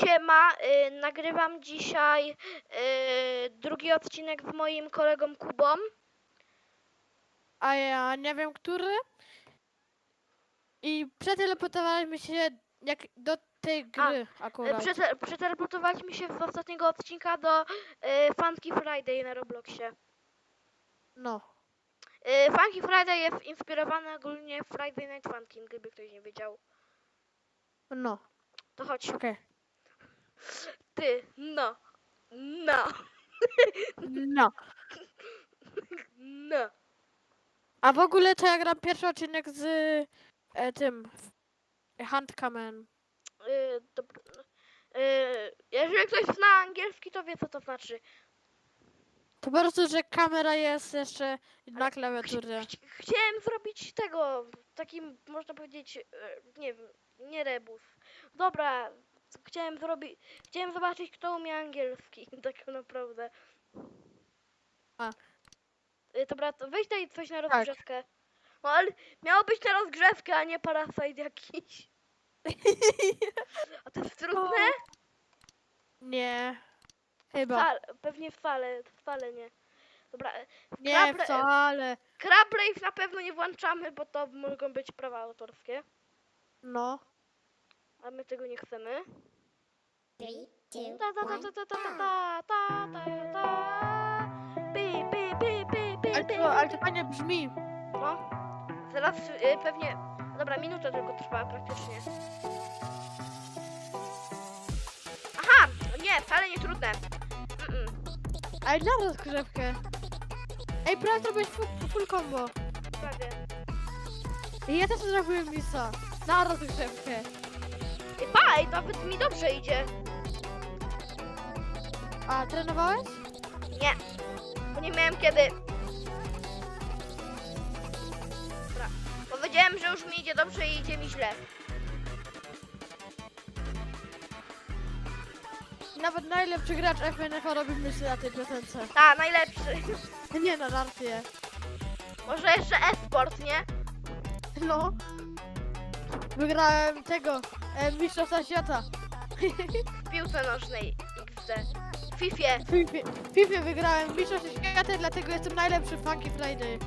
Siema, y, nagrywam dzisiaj y, drugi odcinek z moim kolegą Kubą. a ja nie wiem który. I przeteleportowaliśmy się jak do tej gry Y, akurat. Przete- Przeteleportowaliśmy się z ostatniego odcinka do y, Funky Friday na Robloxie. No. Y, Funky Friday jest inspirowany ogólnie Friday Night Funkin', gdyby ktoś nie wiedział. No. To chodź, Okej. Ty, no, no, No. no. A w ogóle to ja gram pierwszy odcinek z e, tym Handkamen. Y, dobra, no. y, jeżeli ktoś zna angielski, to wie co to znaczy. To po prostu, że kamera jest jeszcze na klawiaturze. chci- Chciałem zrobić tego, takim, można powiedzieć, e, nie wiem, nie rebus. Dobra, chciałem zrobić, chciałem zobaczyć, kto umie angielski, tak naprawdę. A. Y, Dobra, to weź daj coś na Tak. rozgrzewkę. No ale miało być na rozgrzewkę, a nie parasite jakiś. A to jest trudne? Nie. Chyba. Wcale, pewnie wcale, wcale nie. Dobra, e, Nie Krable- wcale. Crab Rave na pewno nie włączamy, bo to mogą być prawa autorskie. No. A my tego nie chcemy. Pi, pi, pi, pi, pi, Ale pi. to, ale to fajnie brzmi. No. Zaraz y, pewnie... Dobra, minuta tylko trwa praktycznie. Aha! Nie, wcale nie trudne. Mm -mm. Ale dam rozgrzewkę. Ej, prawie zrobiłeś full, full combo. Prawie. I ja też zrobiłem misa. Na rozgrzewkę. Ej, pa, nawet mi dobrze idzie. A, trenowałeś? Nie. Bo nie miałem kiedy. Dobra. Powiedziałem, że już mi idzie dobrze i idzie mi źle. Nawet najlepszy gracz FNF robi myśli na tej piosence. Ta, najlepszy. Nie na narcie. Może jeszcze e-sport, nie? No. Wygrałem tego, e, mistrzostwa świata. W piłce nożnej XD. W Fifie. W FIFA, wygrałem mistrzostwa świata, dlatego jestem najlepszy w Funky Friday.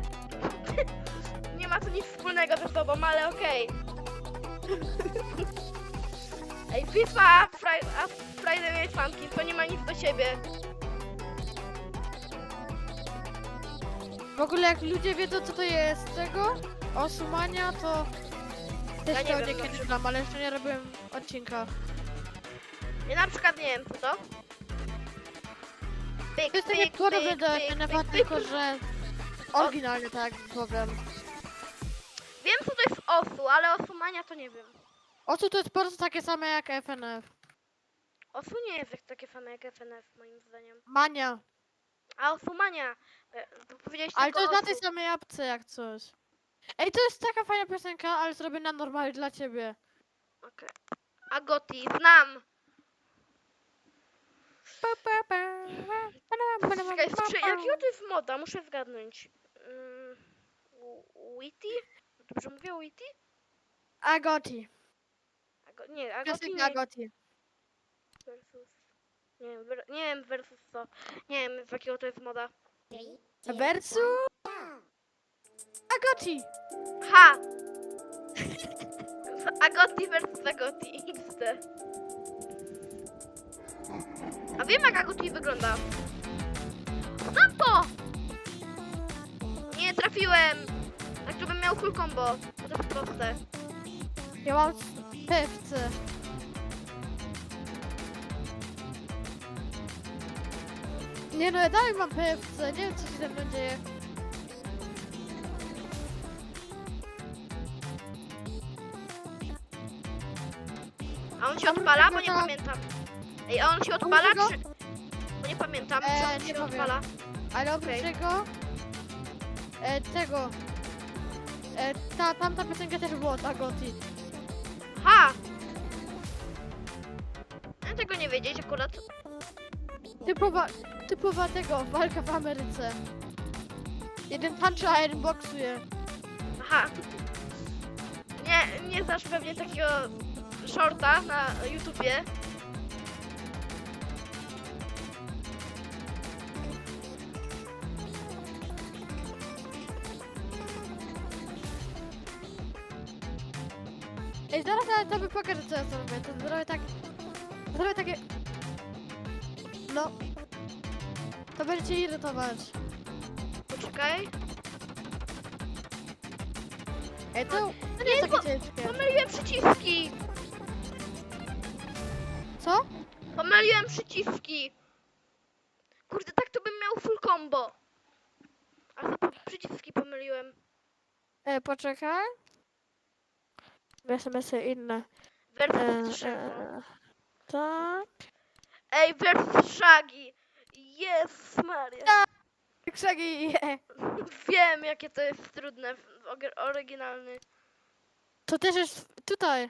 Nie ma to nic wspólnego ze sobą, ale okej. Ej, FIFA, Fri a Friday Night Funkin' to nie ma nic do siebie. W ogóle jak ludzie wiedzą co to jest tego, osumania, to też Ja nie to wiem, niekiedy znam, ale jeszcze nie robiłem odcinka. Ja na przykład nie wiem, co to. Pyk, To jest takie pyk, podobne pyk, do pyk, FNF, pyk, pyk. tylko że oryginalnie tak z Bogiem. Wiem, co to jest osu, ale osumania to nie wiem. Ocu to jest po prostu takie same jak FNF. Osu nie jest jak takie same jak FNF, moim zdaniem. Mania. A osumania, e, to powiedziałeś Ale tylko to jest na tej osu. samej apce jak coś. Ej, to jest taka fajna piosenka, ale zrobiona normalnie dla ciebie. Okej. A Goti, znam. Czekaj, sprze- jakiego to jest moda? Muszę zgadnąć. Wi- Witty? Dobrze mówię Witty? Agoti. Ago, nie, Agoti Piosenka nie. Agoti. Versus. Nie wiem, ver, nie wiem versus co. Nie wiem z jakiego to jest moda. Three, two, Versu one. Agoti. Ha! Agoti versus Agoti XD. A wiem jak Agoti wygląda. Miał full combo. To jest proste. Ja mam pewce. Nie no, ja dalej mam PFC, nie wiem co się ze mną dzieje. A on się odpala, bo nie pamiętam. Ej, a on się odpala, czy... Bo nie pamiętam, czy Eee, on nie się powiem. odpala. Ale oprócz tego, e, tego, e, ta, tamta piosenka też była od Agoti. Ha! Ja tego nie wiedzieć akurat. Typowa, typowa tego, walka w Ameryce. Jeden tańczy, a jeden boksuje. Aha. Nie, nie znasz pewnie takiego shorta na YouTubie. Zaraz ale tobie pokażę co ja zrobię. To zrobię tak... Zrobię takie... No. To będzie cię irytować. Poczekaj. Ej, to, to nie jest takie ciężkie. Pomyliłem przyciski. Co? Pomyliłem przyciski. Kurde, tak to bym miał full combo. A to po- przyciski pomyliłem. E, poczekaj. Sobie inne. Shaggy. e, tak. Ej, versus Shaggy. Jest Maria. Krzaki, je. Wiem, jakie to jest trudne. Oryginalny. To też jest tutaj.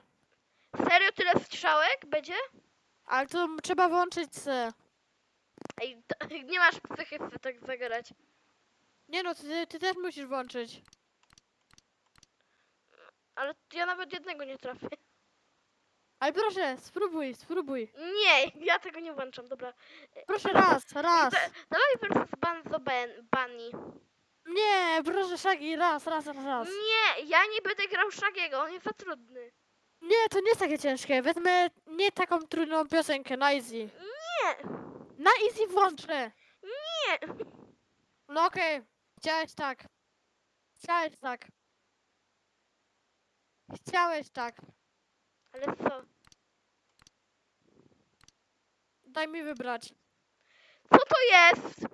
Serio tyle strzałek będzie? Ale to m- trzeba włączyć se. Ej, to, nie masz psychy tak zagrać. Nie no, ty, ty też musisz włączyć. Ale ja nawet jednego nie trafię. Ale proszę, spróbuj, spróbuj. Nie, ja tego nie włączam, dobra. Proszę raz, raz. Da- Dawaj versus Banzo ben, Bunny. Nie, proszę Shaggy, raz, raz, raz, raz. Nie, ja nie będę grał Shagiego, on jest za trudny. Nie, to nie jest takie ciężkie. Wezmę nie taką trudną piosenkę, na easy. Nie, Na easy włączę. nie. No okej, chciałeś tak. Chciałeś tak. Chciałeś tak. Ale co? Daj mi wybrać. Co to jest?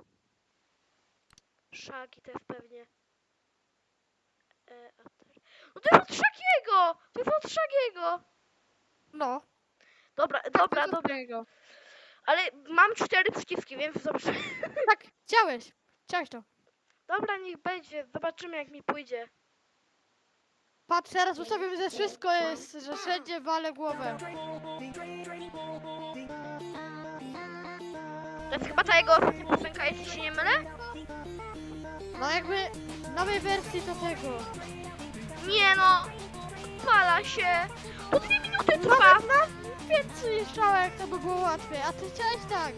Shaggy to jest pewnie. E, ter- no to jest od Shagiego! To jest od Shagiego! No. Dobra, tak, dobra, dobra. Ale mam cztery przyciski, więc dobrze. Tak, chciałeś. Chciałeś to. Dobra, niech będzie. Zobaczymy jak mi pójdzie. Patrz, teraz ustawiam, że wszystko jest, że wszędzie walę głowę. To jest chyba ta jego ostatnia piosenka, jeśli się nie mylę? No jakby nowej wersji to tego. Nie no! Pala się! To dwie minuty trwa! Nawet na więcej strzałek to by było łatwiej, a ty chciałeś tak.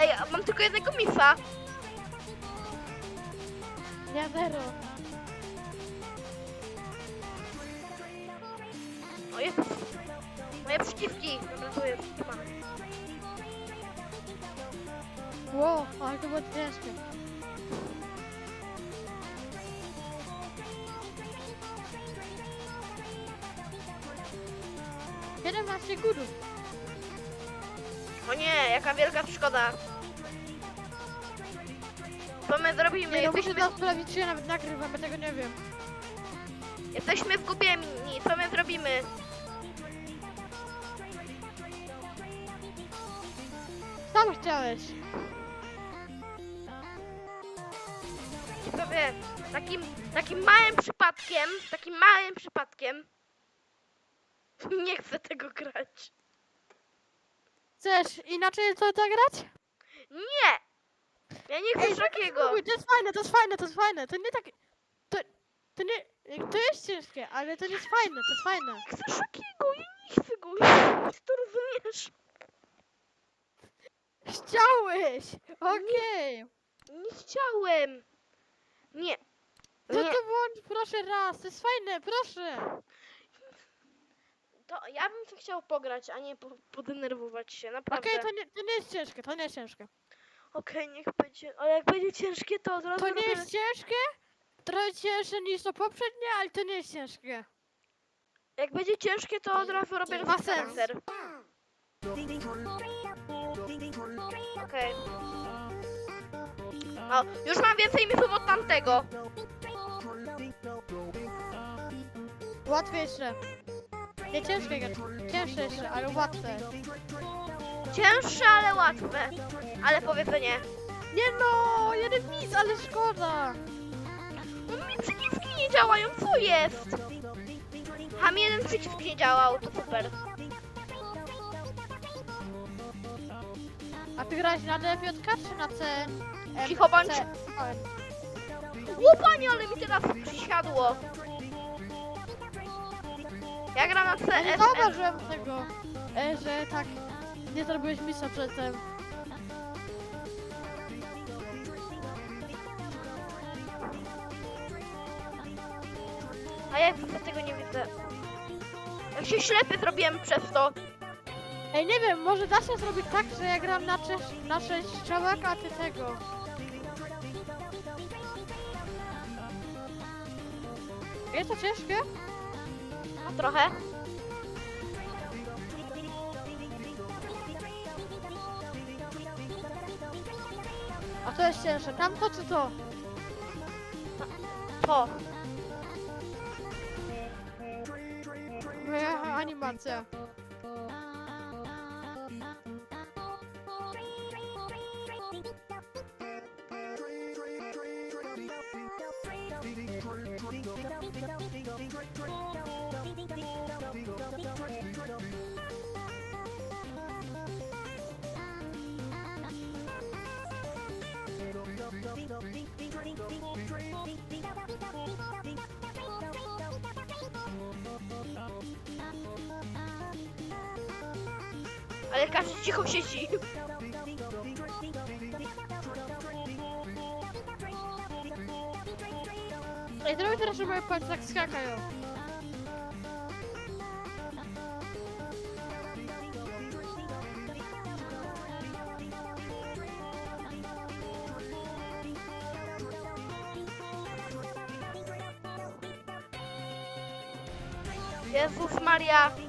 Ej, a mam tylko jednego misa. Nie zero. Moje przyciski. Dobra, tu jest. Tu mam. Ło, ale to było ciężkie. Siedemnaście gudów. O nie, jaka wielka szkoda. Co my zrobimy? Nie no, muszę Jesteśmy, teraz sprawdzić, czy ja nawet nagrywam, ja tego nie wiem. Jesteśmy zgubieni. Co my zrobimy? Sam chciałeś. Sobie takim, takim małym przypadkiem, takim małym przypadkiem. Nie chcę tego grać. Chcesz inaczej to zagrać? Nie! Ja nie chcę Ej, takiego. To jest fajne, to jest fajne, to jest fajne. To nie takie... To, to nie... To jest ciężkie, ale to nie jest fajne, to jest fajne. Chcę takiego, ja nie chcę go. Ty to rozumiesz? Chciałeś! Okej. Nie chciałem. Nie. To Nie. to włącz proszę raz, to jest fajne, proszę. To ja bym to chciał pograć, a nie po, podenerwować się, Okej, naprawdę. to, nie, to nie jest ciężkie, to nie jest ciężkie. Okej, niech będzie. Ale jak będzie ciężkie, to od razu To nie robię- jest ciężkie? Trochę cięższe niż to poprzednie, ale to nie jest ciężkie. Jak będzie ciężkie, to od razu robię Ma sens. Okej. O, już mam więcej minut od tamtego. Łatwiejsze. Nie ciężkie, cięższe jeszcze, ale łatwe. Cięższe, ale łatwe. Ale powiedzenie. Nie no, jeden mis, ale szkoda. Przyciski nie działają, co jest? Mi jeden przycisk nie działał, to super. A ty grałeś na DFJ czy na C? Cicho bądź. C? Łopanie, ale mi teraz przysiadło. Ja gram na CS. zauważyłem tego, e, że tak nie zrobiłeś misa przedtem. A ja tego nie widzę. Jak się ślepy zrobiłem przez to. Ej, nie wiem, może da się zrobić tak, że ja gram na, cze- na sześć strzałek, a ty tego. Jest to ciężkie? No trochę. A to jest cięższe. Tamto czy to? To. Animacja. Ale każdy cicho siedzi. Ej, zrobię teraz, że moje palce tak skakają. Jezus Maria.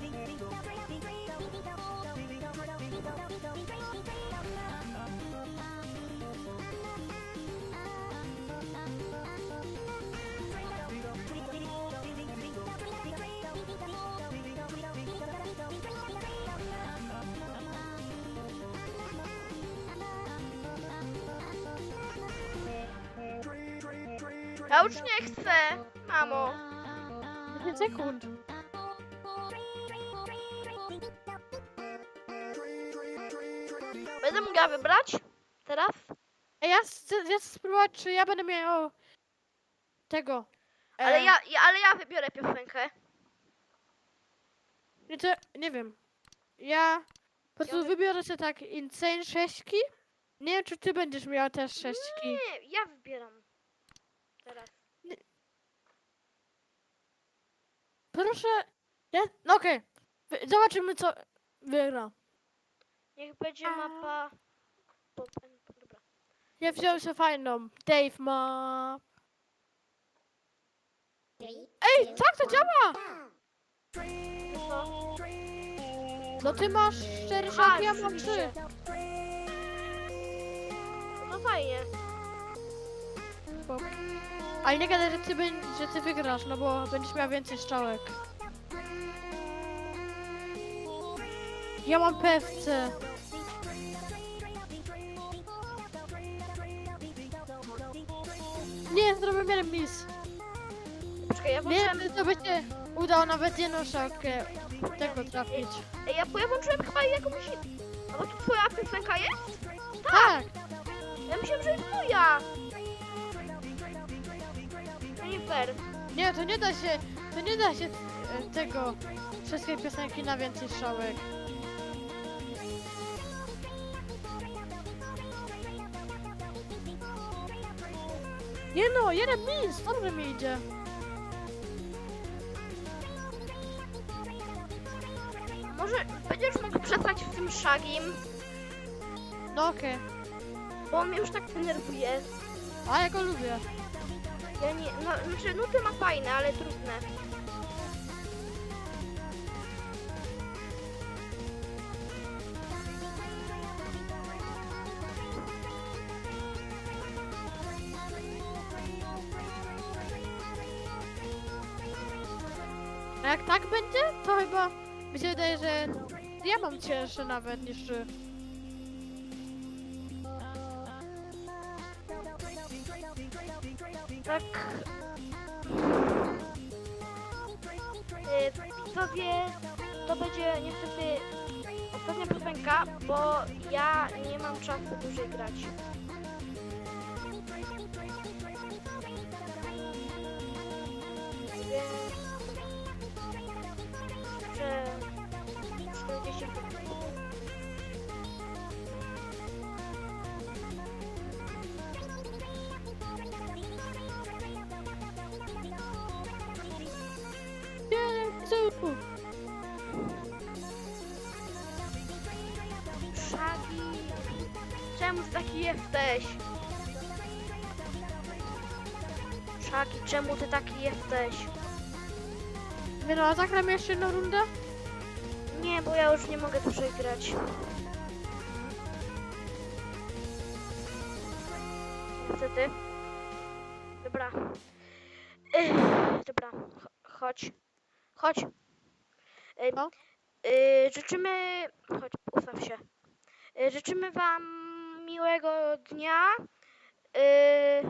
Ja już nie chcę, mamo. 10 sekund. Będę mogła wybrać teraz? Ej, ja chcę, ja chcę spróbować, czy ja będę miał tego. Ale e, ja, ja, ale ja wybiorę piosenkę. Nie, to, nie wiem. Ja po prostu wybiorę sobie tak Insane sześćki. Nie wiem, czy ty będziesz miała też sześćki. Nie, ja wybieram. Teraz. Proszę. Ja, no okej. Wy- Zobaczymy, co wygra. Niech będzie A. mapa. Pop, dobra. Ja wziąłem sobie fajną. Dave ma. Ej, tak to działa! No, ty masz cztery Aha, szaki, ja mam trzy. no fajnie. Ale nie gadaj, że ty, będ- że ty wygrasz, no bo będziesz miała więcej strzałek. Ja mam PFC. Nie, zrobię jeden mis. Poczekaj, ja Nie, włączyłem. to by się udało nawet jedną szałkę tego trafić. Ej, ja, ja włączyłem chyba jakąś. A bo tu twoja piosenka jest? Tak! Ja myślałem, że jest moja. To nie to nie da się, to nie da się e, tego, wszystkie piosenki na więcej strzałek. Nie no, jeden mis, dobrze mi idzie. Może będziesz mógł przestać w tym szagim, No okej, bo on mnie już tak denerwuje. a ja go lubię. Ja nie. No, znaczy, nuty ma fajne, ale trudne. A jak tak będzie, to chyba mi się wydaje, że ja mam cięższe nawet niż. Niestety ostatnia piosenka, bo ja nie mam czasu dłużej grać. Więc... Jeszcze 40 sekund. Jesteś? Szaki, czemu ty taki jesteś? No, a zagram jeszcze jedną rundę? Nie, bo ja już nie mogę dłużej grać. Niestety. Dobra. Ech, dobra, Ch- chodź. Chodź. Ej, No. y, życzymy... Chodź, ustaw się. Y, życzymy wam miłego dnia. Y,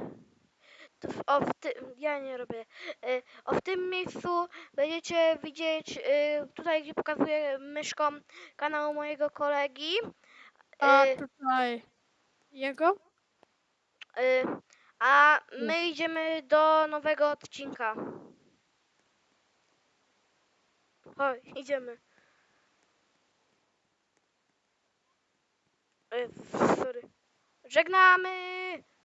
w, o, w ty, ja nie robię. Y, o, w tym miejscu będziecie widzieć y, tutaj, gdzie pokazuję myszką kanał mojego kolegi. A Y, tutaj jego? y, a my idziemy do nowego odcinka. Chodź, idziemy. Y, sorry. Żegnamy!